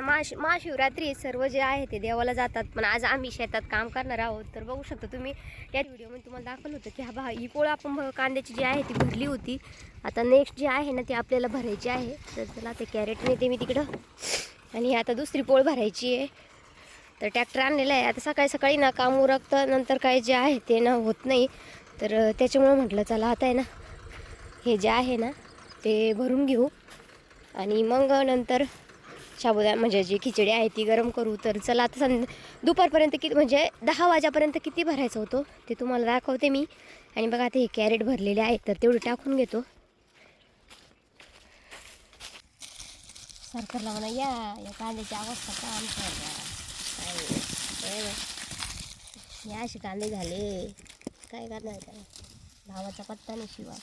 महाशि महाशिवरात्री सर्व जे आहे ते देवाला जातात. पण आज आम्ही शेतात काम करणार आहोत. तर बघू शकता तुम्ही या व्हिडिओमध्ये तुम्हाला दाखवलं होतं की हा बा ही पोळं आपण कांद्याची जी आहे ती भरली होती. आता नेक्स्ट जी आहे ना ती आपल्याला भरायची आहे. तर चला ते कॅरेट नेते मी तिकडं. आणि आता दुसरी पोळ भरायची आहे. तर ट्रॅक्टर आणलेला आहे. आता सकाळी सकाळी ना काम उरकतं नंतर काय जे आहे ते ना होत नाही. तर त्याच्यामुळं म्हटलं चला आता आहे ना हे जे आहे ना ते भरून घेऊ. आणि मग नंतर शाबुदा म्हणजे जी खिचडी आहे ती गरम करू तर चला आता सं दुपारपर्यंत किती म्हणजे दहा वाजेपर्यंत किती भरायचं होतं ते तुम्हाला दाखवते मी. आणि बघा आता हे कॅरेट भरलेले आहेत तर तेवढं टाकून घेतो. सरकारला म्हणा या या कांद्याची अवस्था का आमच्या काय असे कांदे झाले. काय करणार काय भावाचा पत्ता नाही शिवाय.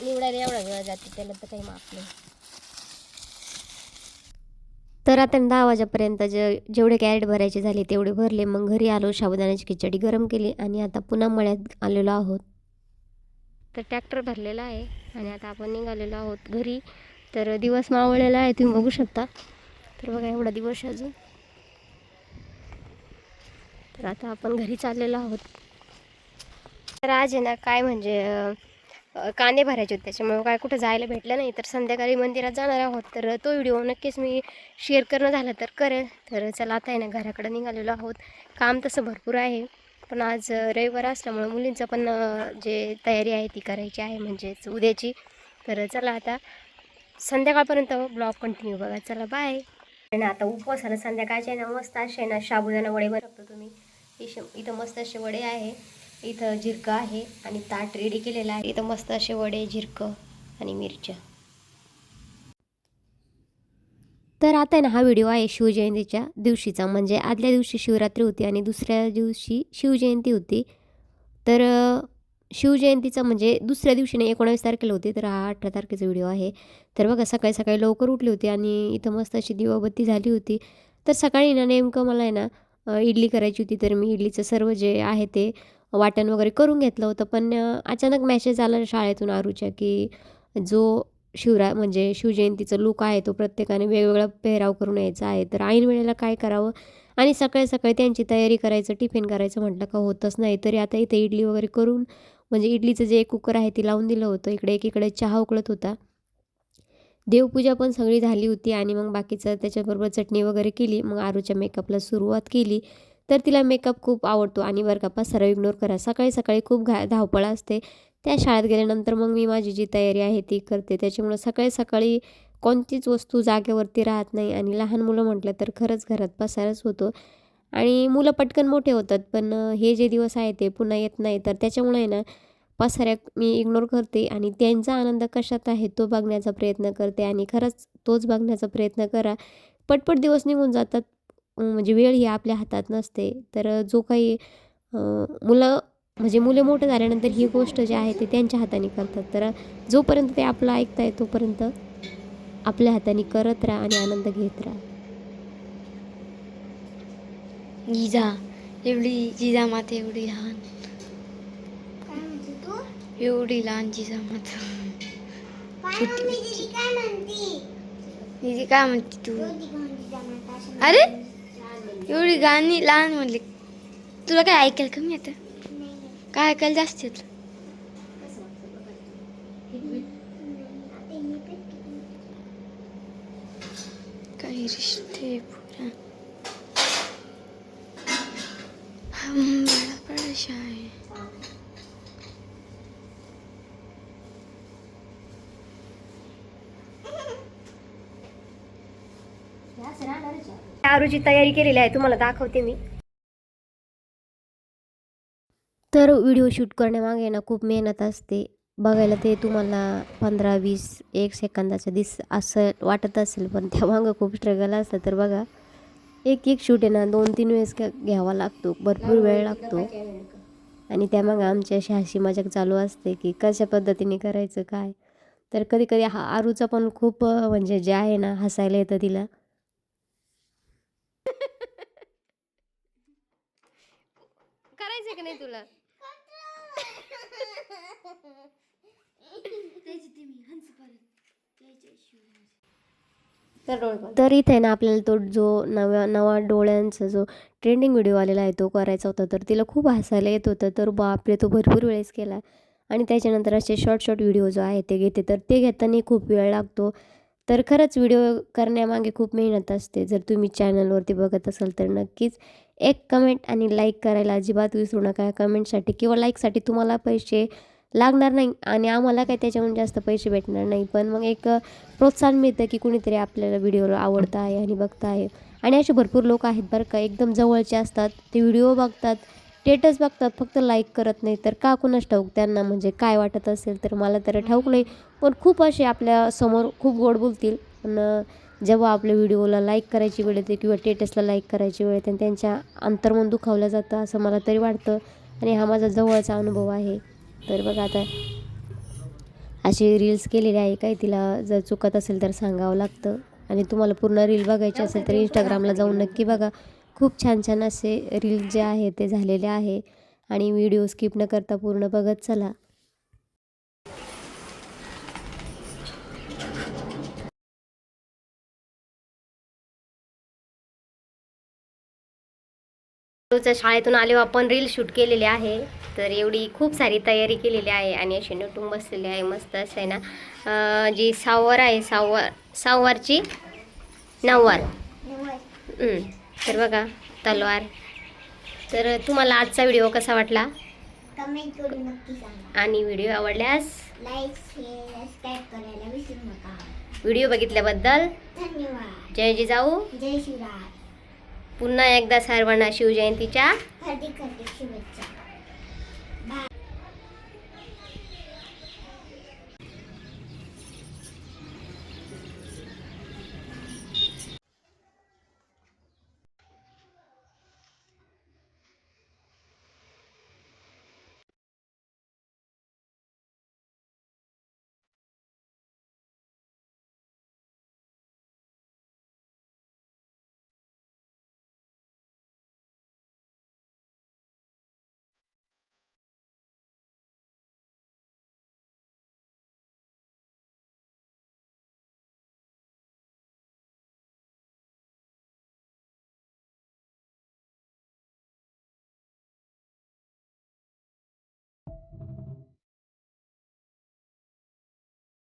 निवडायला एवढा वेळ जाते त्याला तर काही माफ नाही. तर आता दहा वाजेपर्यंत जे जेवढे कॅरेट भरायचे झाले तेवढे भरले. मग घरी आलो साबुदाण्याची खिचडी गरम केली आणि आता पुन्हा मळ्यात आलेलो आहोत. तर ट्रॅक्टर भरलेला आहे आणि आता आपण निघालेलो आहोत घरी. तर दिवस मावळलेला आहे तुम्ही बघू शकता. तर बघा एवढा दिवस अजून. तर आता आपण घरी चाललेलो आहोत. तर आज आहे ना काय म्हणजे कांदे भरायचे होते. त्याच्यामुळे काय कुठं जायला भेटलं नाही. तर संध्याकाळी मंदिरात जाणार आहोत. तर तो व्हिडिओ नक्कीच मी शेअर करणं झालं तर करेल. तर चला आता आहे ना घराकडं निघालेलो आहोत. काम तसं भरपूर आहे. पण आज रविवार असल्यामुळं मुलींचं पण जे तयारी आहे ती करायची आहे. म्हणजेच उद्याची. तर चला आता संध्याकाळपर्यंत ब्लॉग कंटिन्यू बघा. चला बाय आणि आता उपवासाला संध्याकाळचे आहे ना मस्त असे ना साबुदाणा वडे बनवतो तुम्ही. इश- इथं मस्त असे वडे आहे. इथं झिरकं आहे आणि ताट रेडी केलेलं आहे. इथं मस्त असे वडे झिरकं आणि मिरच्या. तर आता आहे ना हा व्हिडिओ आहे शिवजयंतीच्या दिवशीचा. म्हणजे आदल्या दिवशी शिवरात्री होती आणि दुसऱ्या दिवशी शिवजयंती होती. तर शिवजयंतीचा म्हणजे दुसऱ्या दिवशी नाही एकोणावीस तारखेला होती. तर हा अठरा तारखेचा व्हिडिओ आहे. तर बघा सकाळी सकाळी लवकर उठली होती आणि इथं मस्त अशी दिवाबत्ती झाली होती. तर सकाळी ना नेमकं मला आहे ना इडली करायची होती. तर मी इडलीचं सर्व जे आहे ते वाटण वगैरे करून घेतलं होतं. पण अचानक मॅसेज आला शाळेतून आरूच्या की जो शिवरा म्हणजे शिवजयंतीचा लुक आहे तो प्रत्येकाने वेगवेगळा पेहराव करून यायचा आहे. तर ऐन वेळेला काय करावं? आणि सकाळी सकाळी त्यांची तयारी करायचं टिफिन करायचं म्हटलं का होतच नाही. तरी आता इथे इडली वगैरे करून म्हणजे इडलीचं जे कुकर आहे ते लावून दिलं होतं. इकडे एकीकडे चहा उकळत होता. देवपूजा पण सगळी झाली होती आणि मग बाकीचं त्याच्याबरोबर चटणी वगैरे केली. मग आरूच्या मेकअपला सुरुवात केली. तर तिला मेकअप खूप आवडतो आणि बरं सर्व पसारा इग्नोर करा. सकाळी सकाळी खूप घा धावपळ असते. त्या शाळेत गेल्यानंतर मग मी माझी जी तयारी आहे ती करते. त्याच्यामुळं सकाळी सकाळी कोणतीच वस्तू जागेवरती राहत नाही आणि लहान मुलं म्हटलं तर खरंच घरात पसारच होतो. आणि मुलं पटकन मोठे होतात पण हे जे दिवस आहे ते पुन्हा येत नाही. तर त्याच्यामुळे आहे ना पसाऱ्या मी इग्नोर करते आणि त्यांचा आनंद कशात आहे तो बघण्याचा प्रयत्न करते आणि खरंच तोच बघण्याचा प्रयत्न करा. पटपट दिवस निघून जातात म्हणजे वेळ ही आपल्या हातात नसते. तर जो काही अं, मुलं म्हणजे मुले मोठे झाल्यानंतर ही गोष्ट जी आहे ते त्यांच्या हाताने करतात. तर जोपर्यंत ते आपलं ऐकताय तोपर्यंत आपल्या हाताने करत राहा आणि आनंद घेत राहा. जिजा एवढी जिजा माता एवढी लहान. एवढी लहान जिजा माता. दीदी काय म्हणते? तू? अरे! एवढी गाणी लहान म्हणली. तुला काय ऐकायला कमी येतं काय ऐकायला जास्त येतं काही रिश्ते पुरा. हम बड़ा परेशान है आरूची तयारी केलेली आहे तुम्हाला दाखवते मी. तर व्हिडिओ शूट करण्यामागे ना खूप मेहनत असते. बघायला ते तुम्हाला पंधरा वीस एक सेकंदाचं दिस असं वाटत असेल पण त्यामागं खूप स्ट्रगल असतं. तर बघा एक एक शूट आहे ना दोन तीन वेळेस घ्यावा लागतो. भरपूर वेळ लागतो. आणि त्यामागं आमची अशी हशी मजाक चालू असते की कशा पद्धतीने करायचं काय? तर कधी कधी हा आरूचा पण खूप म्हणजे जे आहे ना हसायला येतं तिला. का नाही तुला? तर इथे ना आपल्याला तो जो नव्या नवा डोळ्यांचा जो ट्रेंडिंग व्हिडिओ आलेला आहे तो करायचा होता. तर तिला खूप हसायला येत होतं. तर बापरे तो भरपूर वेळेस केला. आणि त्याच्यानंतर असे शॉर्ट शॉर्ट व्हिडिओ जो आहे ते घेते. तर ते घेताना खूप वेळ लागतो. तर खरंच व्हिडिओ करण्यामागे खूप मेहनत असते. जर तुम्ही चॅनलवरती बघत असाल तर नक्कीच. एक कमेंट आणि लाईक करायला अजिबात विसरू नका कमेंटसाठी किंवा लाईकसाठी तुम्हाला पैसे लागणार नाही आणि आम्हाला काही त्याच्याहून जास्त पैसे भेटणार नाही. पण मग एक प्रोत्साहन मिळतं की कुणीतरी आपल्याला व्हिडिओ आवडतं आहे आणि बघता आहे आणि असे भरपूर लोक आहेत बरं का एकदम जवळचे असतात. ते व्हिडिओ बघतात स्टेटस बघतात फक्त लाईक करत नाही. तर का कुणाच ठाऊक? त्यांना म्हणजे काय वाटत असेल तर मला तर ठाऊक नाही. पण खूप असे आपल्यासमोर खूप गोड बोलतील. पण जेव्हा आपल्या व्हिडिओला लाईक करायची वेळ येते किंवा टेटसला लाईक करायची वेळ येते आणि त्यांच्या अंतर्मन दुखावलं जातं असं मला तरी वाटतं आणि हा माझा जवळचा अनुभव आहे. तर बघा आता अशी रील्स केलेली आहे काय तिला जर चुकत असेल तर सांगावं लागतं. आणि तुम्हाला पूर्ण रील बघायची असेल तर इंस्टाग्रामला जाऊन नक्की बघा. खूप छान छान असे रील जे आहे ते झालेले आहे. आणि व्हिडिओ स्किप न करता पूर्ण बघत चला. शाळेतून आले आपण रील शूट केलेली आहे तर एवढी खूप सारी तयारी केलेली आहे आणि अशी नटून बसलेली आहे मस्त असं आहे ना. जी सहावार आहे सहावार सहावारची नऊवार हं, तर बघा तलवार. तर तुम्हाला आजचा व्हिडिओ कसा वाटला? आणि व्हिडिओ आवडल्यास? व्हिडिओ बघितल्याबद्दल धन्यवाद. जय जिजाऊ. जय शिवराय. पुन्हा एकदा सर्वांना शिवजयंतीच्या हार्दिक हार्दिक शुभेच्छा.